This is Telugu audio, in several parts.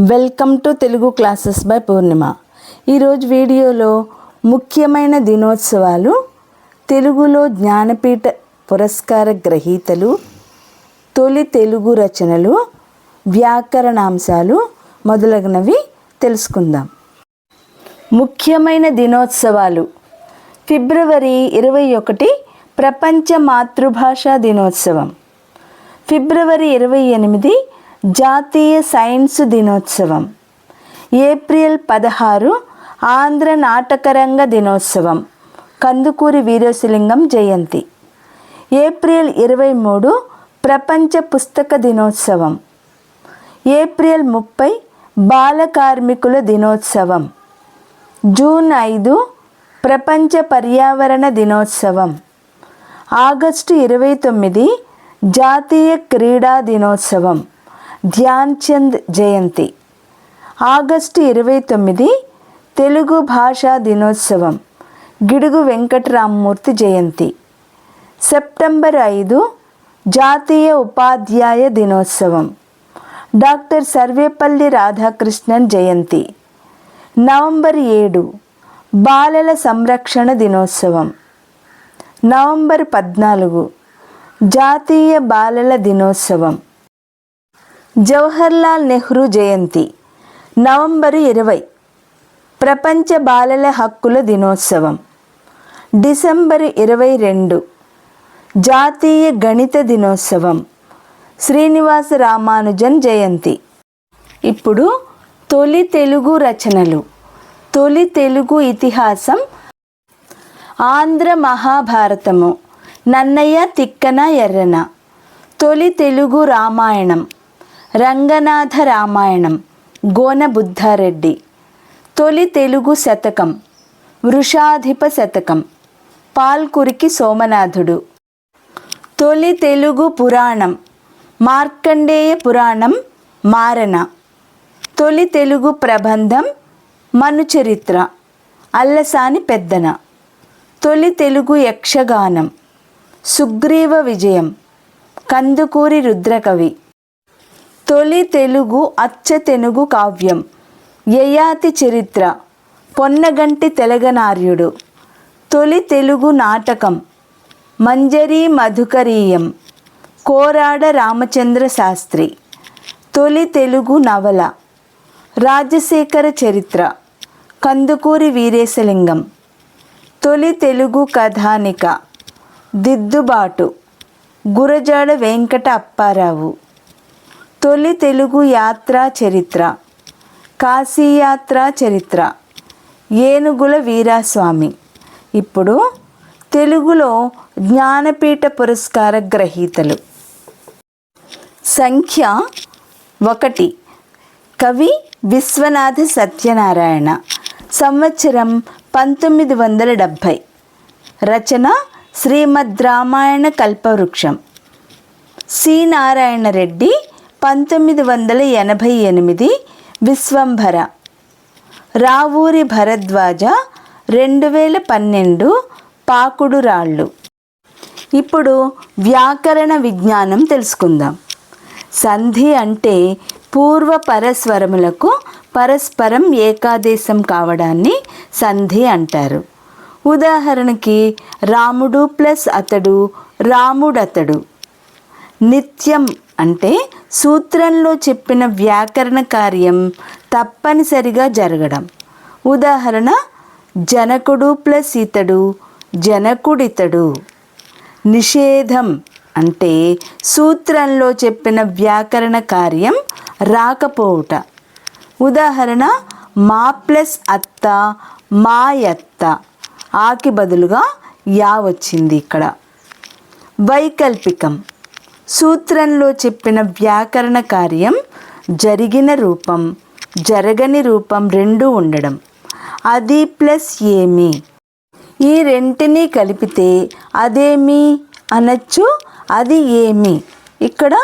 Welcome to Telugu classes by Purnima. ఈరోజు వీడియోలో ముఖ్యమైన దినోత్సవాలు తెలుగులో జ్ఞానపీఠ పురస్కార గ్రహీతలు తొలి తెలుగు రచనలు వ్యాకరణాంశాలు మొదలగునవి తెలుసుకుందాం. ముఖ్యమైన దినోత్సవాలు. ఫిబ్రవరి ఇరవై ఒకటి ప్రపంచ మాతృభాషా దినోత్సవం. ఫిబ్రవరి ఇరవై ఎనిమిది జాతీయ సైన్స్ దినోత్సవం. ఏప్రిల్ పదహారు ఆంధ్ర నాటకరంగ దినోత్సవం. కందుకూరి వీరేశలింగం జయంతి. ఏప్రిల్ ఇరవై మూడు ప్రపంచ పుస్తక దినోత్సవం. ఏప్రిల్ ముప్పై బాల కార్మికుల దినోత్సవం. జూన్ ఐదు ప్రపంచ పర్యావరణ దినోత్సవం. ఆగస్టు ఇరవై తొమ్మిది జాతీయ క్రీడా దినోత్సవం. ధ్యాన్ చంద్ జయంతి. ఆగస్టు ఇరవై తొమ్మిది తెలుగు భాషా దినోత్సవం గిడుగు వెంకటరామమూర్తి జయంతి. సెప్టెంబర్ ఐదు జాతీయ ఉపాధ్యాయ దినోత్సవం డాక్టర్ సర్వేపల్లి రాధాకృష్ణన్ జయంతి. నవంబర్ ఏడు బాలల సంరక్షణ దినోత్సవం నవంబర్ పద్నాలుగు జాతీయ బాలల దినోత్సవం. జవహర్లాల్ నెహ్రూ జయంతి నవంబరు ఇరవై ప్రపంచ బాలల హక్కుల దినోత్సవం డిసెంబర్ ఇరవై రెండు జాతీయ గణిత దినోత్సవం శ్రీనివాస రామానుజన్ జయంతి. ఇప్పుడు తొలి తెలుగు రచనలు తొలి తెలుగు ఇతిహాసం ఆంధ్ర మహాభారతము నన్నయ్య తిక్కన ఎర్రన తొలి తెలుగు రామాయణం. రంగనాథ రామాయణం గోనబుద్ధారెడ్డి. తొలి తెలుగు శతకం వృషాధిప శతకం పాల్కురికి సోమనాథుడు. తొలి తెలుగు పురాణం మార్కండేయ పురాణం మారణ. తొలి తెలుగు ప్రబంధం మనుచరిత్ర అల్లసాని పెద్దన. తొలి తెలుగు యక్షగానం సుగ్రీవ విజయం కందుకూరి రుద్రకవి. తొలి తెలుగు అచ్చ తెనుగు కావ్యం. యయాతి చరిత్ర. పొన్నగంటి తెలగనార్యుడు. తొలి తెలుగు నాటకం. మంజరీ మధుకరీయం. కోరాడ రామచంద్ర శాస్త్రి. తొలి తెలుగు నవల. రాజశేఖర చరిత్ర. కందుకూరి వీరేశలింగం. తొలి తెలుగు కథానిక. దిద్దుబాటు. గురజాడ వెంకట అప్పారావు. తొలి తెలుగు యాత్రా చరిత్ర. కాశీయాత్ర చరిత్ర. ఏనుగుల వీరాస్వామి. ఇప్పుడు తెలుగులో జ్ఞానపీఠ పురస్కార గ్రహీతలు. సంఖ్య ఒకటి. కవి విశ్వనాథ సత్యనారాయణ. సంవత్సరం పంతొమ్మిది వందల డెబ్భై. రచన శ్రీమద్ రామాయణ కల్పవృక్షం. సి. నారాయణ రెడ్డి పంతొమ్మిది వందల ఎనభై ఎనిమిది విశ్వంభర. రావూరి భరద్వాజ రెండు వేల పన్నెండు పాకుడు రాళ్ళు ఇప్పుడు వ్యాకరణ విజ్ఞానం తెలుసుకుందాం. సంధి అంటే పూర్వ పరస్వరములకు పరస్పరం ఏకాదేశం కావడాన్ని సంధి అంటారు. ఉదాహరణకి రాముడు ప్లస్ అతడు రాముడతడు. నిత్యం అంటే సూత్రంలో చెప్పిన వ్యాకరణ కార్యం తప్పనిసరిగా జరగడం. ఉదాహరణ జనకుడు ప్లస్ ఇతడు జనకుడితడు. నిషేధం అంటే సూత్రంలో చెప్పిన వ్యాకరణ కార్యం రాకపోవుట. ఉదాహరణ మా ప్లస్ అత్త మాయత్త. ఆకి బదులుగా యా వచ్చింది ఇక్కడ. వైకల్పికం. సూత్రంలో చెప్పిన వ్యాకరణ కార్యం జరిగిన రూపం జరగని రూపం రెండు ఉండడం. అది ప్లస్ ఏమి? ఈ రెంటిని కలిపితే అదేమి అనొచ్చు? అది ఏమి? ఇక్కడ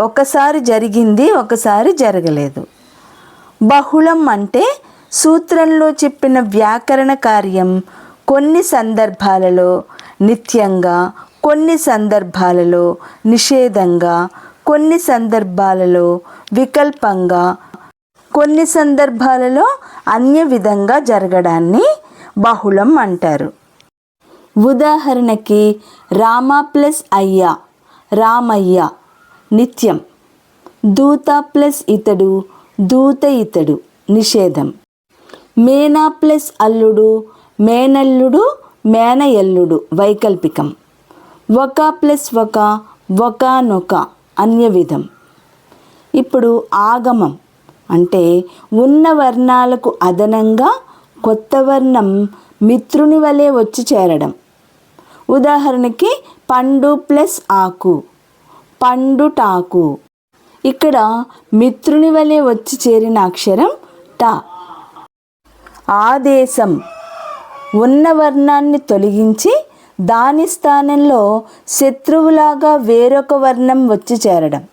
ఒకసారి జరిగింది ఒకసారి జరగలేదు. బహుళం అంటే సూత్రంలో చెప్పిన వ్యాకరణ కార్యం కొన్ని సందర్భాలలో నిత్యంగా కొన్ని సందర్భాలలో నిషేధంగా కొన్ని సందర్భాలలో అన్య విధంగా జరగడాన్ని బహుళం అంటారు. ఉదాహరణకి రామ ప్లస్ అయ్య రామయ్య నిత్యం. దూత ప్లస్ ఇతడు దూత ఇతడు నిషేధం. మేనా ప్లస్ అల్లుడు మేనల్లుడు మేనయల్లుడు వైకల్పికం. ఒక ప్లస్ ఒక ఒకనొక అన్యవిధం ఇప్పుడు ఆగమం అంటే ఉన్న వర్ణాలకు అదనంగా కొత్త వర్ణం మిత్రుని వలె వచ్చి చేరడం. ఉదాహరణకి పండు ప్లస్ ఆకు పండుటాకు ఇక్కడ మిత్రుని వలె వచ్చి చేరిన అక్షరం టా. ఆదేశం. ఉన్న వర్ణాన్ని తొలగించి దాని స్థానంలో శత్రువులాగా వేరొక వర్ణం వచ్చి చేరడం.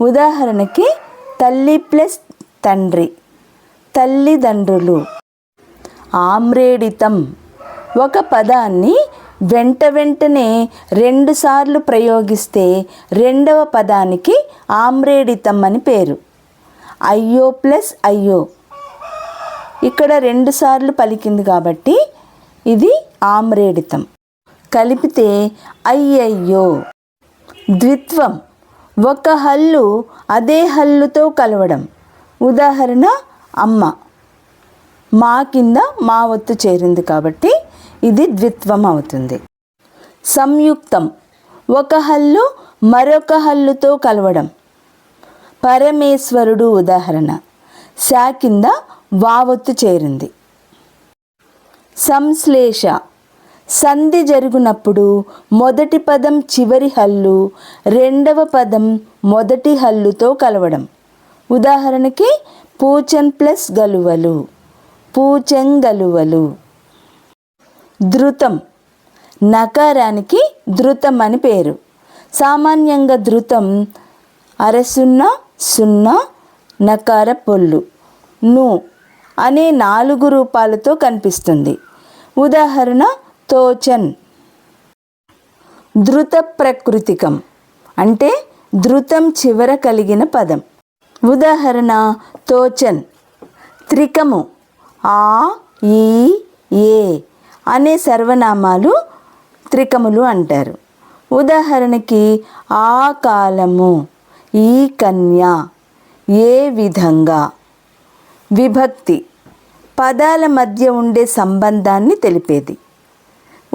ఉదాహరణకి తల్లి ప్లస్ తండ్రి తల్లిదండ్రులు. ఆమ్రేడితం. ఒక పదాన్ని వెంట వెంటనే రెండుసార్లు ప్రయోగిస్తే రెండవ పదానికి ఆమ్రేడితం అని పేరు. అయ్యో ప్లస్ అయ్యో. ఇక్కడ రెండుసార్లు పలికింది కాబట్టి ఇది ఆమ్రేడితం. కలిపితే అయ్యయ్యో! ద్విత్వం. ఒక హల్లు అదే హల్లుతో కలవడం. ఉదాహరణ అమ్మ. మా కింద మా ఒత్తు చేరింది కాబట్టి ఇది ద్విత్వం అవుతుంది. సంయుక్తం. ఒక హల్లు మరొక హల్లుతో కలవడం. పరమేశ్వరుడు ఉదాహరణ. శా కింద వావొత్తు చేరింది. సంశ్లేష. సంధి జరుగునప్పుడు మొదటి పదం చివరి హల్లు రెండవ పదం మొదటి హల్లుతో కలవడం. ఉదాహరణకి పూచన్ ప్లస్ గలువలు పూచెంగలువలు ధృతం. నకారానికి ధృతం అని పేరు. సామాన్యంగా ధృతం అరసున్నా సున్నా నకార పొల్లు ను అనే నాలుగు రూపాలతో కనిపిస్తుంది. ఉదాహరణ తోచన్ ధృత ప్రకృతికం అంటే ధృతం చివర కలిగిన పదం. ఉదాహరణ తోచన్. త్రికము ఆ ఈ ఏ అనే సర్వనామాలు త్రికములు అంటారు. ఉదాహరణకి ఆ కాలము ఈ కన్య ఏ విధంగా? విభక్తి. పదాల మధ్య ఉండే సంబంధాన్ని తెలిపేది.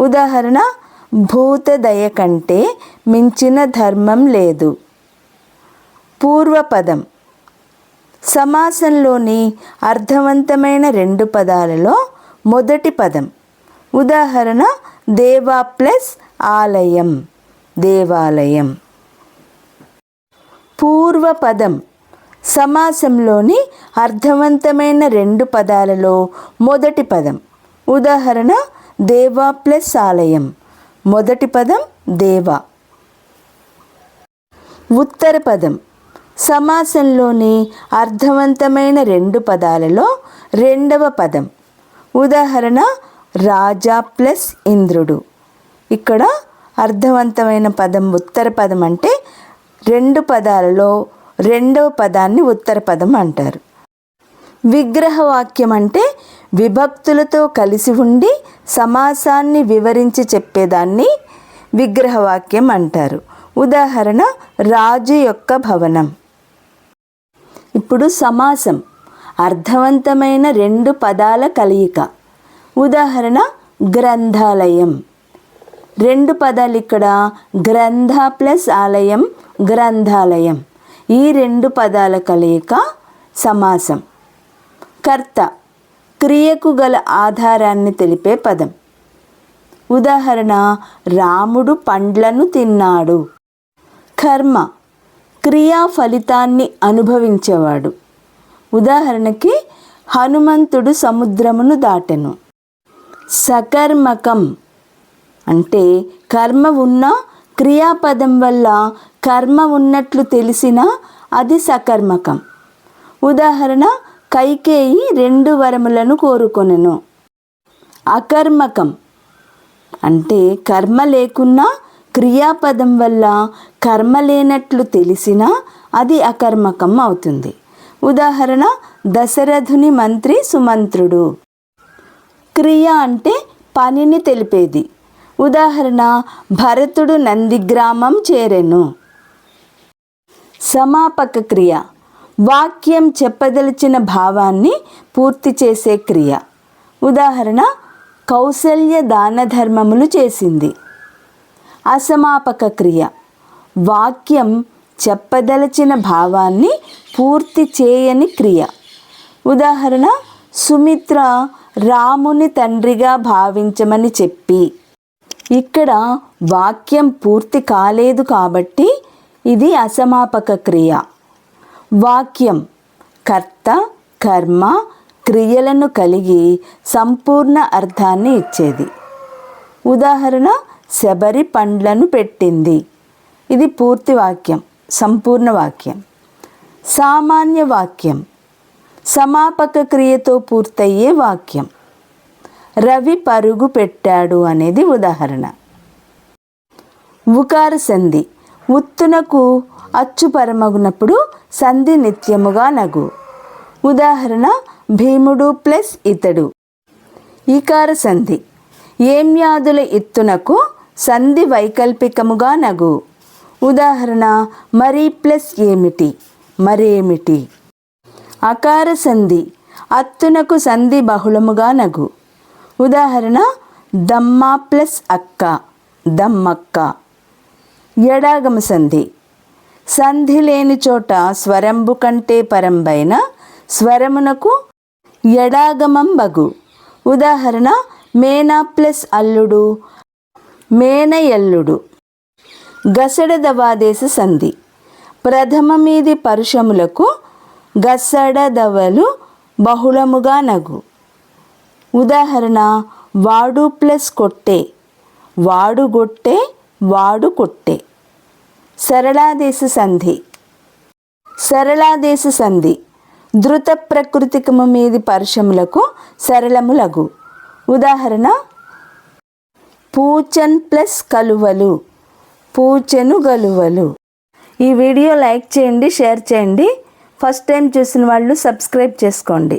ఉదాహరణ భూతదయ కంటే మించిన ధర్మం లేదు. పూర్వపదం సమాసంలోని అర్థవంతమైన రెండు పదాలలో మొదటి పదం. ఉదాహరణ దేవా ప్లస్ ఆలయం దేవాలయం. పూర్వపదం సమాసంలోని అర్థవంతమైన రెండు పదాలలో మొదటి పదం. ఉదాహరణ దేవా ప్లస్ ఆలయం. మొదటి పదం దేవా. ఉత్తర పదం. సమాసంలోని అర్థవంతమైన రెండు పదాలలో రెండవ పదం. ఉదాహరణ రాజా ప్లస్ ఇంద్రుడు. ఇక్కడ అర్థవంతమైన పదం ఉత్తర పదం అంటే రెండు పదాలలో రెండవ పదాన్ని ఉత్తర పదం అంటారు. విగ్రహవాక్యం అంటే విభక్తులతో కలిసి ఉండి సమాసాన్ని వివరించి చెప్పేదాన్ని విగ్రహవాక్యం అంటారు. ఉదాహరణ రాజు యొక్క భవనం. ఇప్పుడు సమాసం. అర్థవంతమైన రెండు పదాల కలయిక. ఉదాహరణ గ్రంథాలయం. రెండు పదాలు ఇక్కడ గ్రంథ ప్లస్ ఆలయం గ్రంథాలయం. ఈ రెండు పదాల కలయిక సమాసం. కర్త. క్రియకు గల ఆధారాన్ని తెలిపే పదం. ఉదాహరణ రాముడు పండ్లను తిన్నాడు. కర్మ క్రియా ఫలితాన్ని అనుభవించేవాడు. ఉదాహరణకి హనుమంతుడు సముద్రమును దాటెను. సకర్మకం అంటే కర్మ ఉన్న క్రియాపదం వల్ల కర్మ ఉన్నట్లు తెలిసినా అది సకర్మకం. ఉదాహరణ కైకేయి రెండు వరములను కోరుకొనెను. అకర్మకం అంటే కర్మ లేకున్నా క్రియాపదం వల్ల కర్మ లేనట్లు తెలిసినా అది అకర్మకం అవుతుంది. ఉదాహరణ దశరథుని మంత్రి సుమంత్రుడు. క్రియ అంటే పనిని తెలిపేది. ఉదాహరణ భరతుడు నందిగ్రామం చేరెను. సమాపక క్రియ వాక్యం చెప్పదలిచిన భావాన్ని పూర్తి చేసే క్రియ. ఉదాహరణ కౌశల్య దాన ధర్మములు చేసింది. అసమాపక క్రియ. వాక్యం చెప్పదలచిన భావాన్ని పూర్తి చేయని క్రియ. ఉదాహరణ సుమిత్ర రాముని తండ్రిగా భావించమని చెప్పి. ఇక్కడ వాక్యం పూర్తి కాలేదు కాబట్టి ఇది అసమాపక క్రియ. వాక్యం. కర్త కర్మ క్రియలను కలిగి సంపూర్ణ అర్థాన్ని ఇచ్చేది. ఉదాహరణ శబరి పండ్లను పెట్టింది. ఇది పూర్తి వాక్యం సంపూర్ణ వాక్యం. సామాన్య వాక్యం. సమాపక క్రియతో పూర్తయ్యే వాక్యం. రవి పరుగు పెట్టాడు అనేది ఉదాహరణ. ఉకార సంధి ఉత్తునకు అచ్చు పరమగునప్పుడు సంధి నిత్యముగా నగు. ఉదాహరణ భీముడు ప్లస్ ఇతడు. ఈకార సంధి. ఏమ్యాదుల ఇత్తునకు సంధి వైకల్పికముగా నగు. ఉదాహరణ మరి ప్లస్ ఏమిటి? మరేమిటి? అకార సంధి. అత్తునకు సంధి బహుళముగా నగు. ఉదాహరణ దమ్మ ప్లస్ అక్క. దమ్మక్క. ఎడాగమ సంధి. సంధి లేని చోట స్వరంబు కంటే పరంబైన స్వరమునకు ఎడాగమం బగు. ఉదాహరణ మేనా ప్లస్ అల్లుడు మేనయల్లుడు గసడదవాదేశ సంధి. ప్రథమ మీది పరుషములకు గసడదవలు బహుళముగా నగు. ఉదాహరణ వాడు ప్లస్ కొట్టే. వాడు గొట్టే వాడు కొట్టే. సరళాదేశ సంధి. సరళాదేశ సంధి. ధృత ప్రకృతికము మీది పరుషములకు సరళములగు ఉదాహరణ పూచన్ ప్లస్ కలువలు. పూచెను గలువలు. ఈ వీడియో లైక్ చేయండి షేర్ చేయండి. ఫస్ట్ టైం చూసిన వాళ్ళు సబ్స్క్రైబ్ చేసుకోండి.